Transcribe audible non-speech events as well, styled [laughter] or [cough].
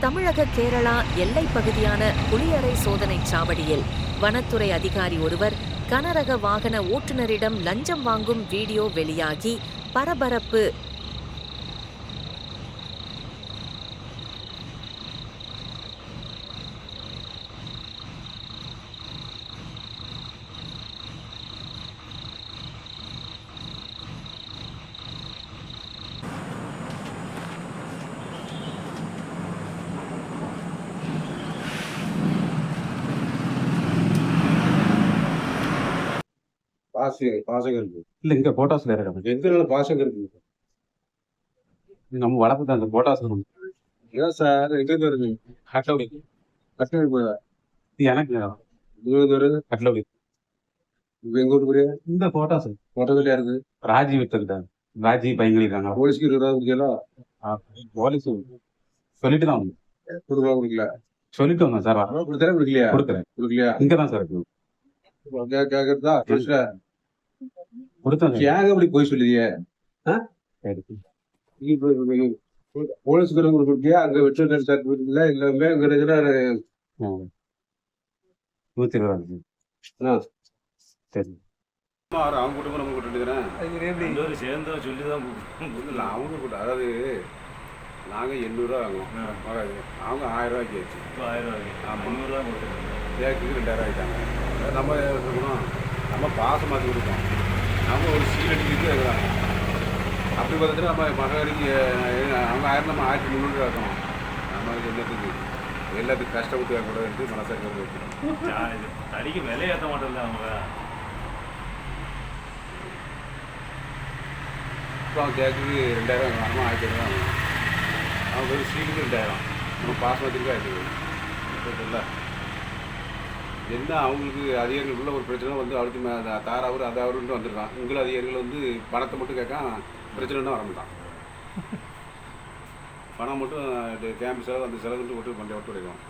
தமிழக கேரளா எல்லை பகுதியான புளியறை சோதனை சாவடியில் வனத்துறை அதிகாரி ஒருவர் கனரக வாகன ஓட்டுநரிடம் லஞ்சம் வாங்கும் வீடியோ வெளியாகி பரபரப்பு பாசகம் பாசகம் இருக்கு இல்ல இங்க போட்டாஸ்ல இருக்கு. எந்த பாசகம் இருக்கு நம்ம வளர்ப்பு தான் அந்த போட்டாஸ் ஏன் சார் எங்க இருக்கு கட்லவுடி கட்டணம் போதா எனக்கு இருபது வருது? எங்க போறியா இந்த போட்டாஸ் மொட்டத்தில் இருக்கு? ராஜி வித்துக்கிட்டாங்க ராஜி பையங்க இருக்காங்க போலீஸ்க்கு இருபது ரூபா குடிக்கலாம் போலீஸ் சொல்லிட்டு தான். ஒரு ரூபா குடிக்கல. சொல்லிட்டு வந்தோம் சார். ரூபா கொடுத்தாலே குடிக்கலையா? கொடுக்குறேன். குடிக்கலையா? இங்க தான் சார் இருக்கு. சார். ஏங்க இப்படி போய் சொல்லுதிய போலீஸ்க்கு கொடுக்கியா அங்க வெற்றி சர்டிபிகேட் இல்ல எல்லாமே அங்க இருக்கிற ஆ. நூத்தி இருபது ஆ. சரி அவங்க கூட்டம் நம்ம கூட்டிட்டு சேர்ந்து சொல்லி தான் அவங்க கூட்டம் அதாவது நாங்க எண்ணூறுரூவா வாங்குவோம். அவங்க ஆயிரம் ரூபாய்க்கு ஆச்சு இப்போ ஆயிரம் ரூபாய்க்கு. முந்நூறுரூவா கொடுத்துருக்காங்க ஏக்குக்கு ரெண்டாயிரம் அதாவது நம்ம இருக்கணும் நம்ம பாசம் மாற்றி கொடுப்போம் அவங்க ஒரு சீல் அடிக்கிறது இருக்கிறாங்க. அப்படி பார்த்துட்டு நம்ம மகாரிக்கு அவங்க ஆயிரம் நம்ம ஆயிரத்தி முந்நூறு ஆக்கணும். நம்ம என்னத்துக்கு? எல்லாத்துக்கும் கஷ்டப்பட்டு கூடாது மனசாக வைக்கணும். தடிக்கு விலை ஏற்ற மாட்டேன்ல அவங்க. இப்போ அவங்க கேட்குறது ரெண்டாயிரம் வாங்கணும் ஆயிரத்தி ஐநூறு வாங்கணும் ஒரு சீலுக்கு ரெண்டாயிரம். நம்ம பாஸ் ஆயிரத்தி இல்லை என்ன அவங்களுக்கு அதிகாரிகளுக்குள்ள ஒரு பிரச்சனை வந்து அவருக்கு மே- அந்த தார் அவர் அது அவருன்ட்டு வந்திருக்கான். உங்கள் அதிகாரிகள் வந்து பணத்தை மட்டும் கேட்க பிரச்சனைன்னு வர மாட்டான். [laughs] பணம் மட்டும் கேம்ப் செலவு அந்த செலவுன்ட்டு விட்டு பண்ணி விட்டு விடுவோம்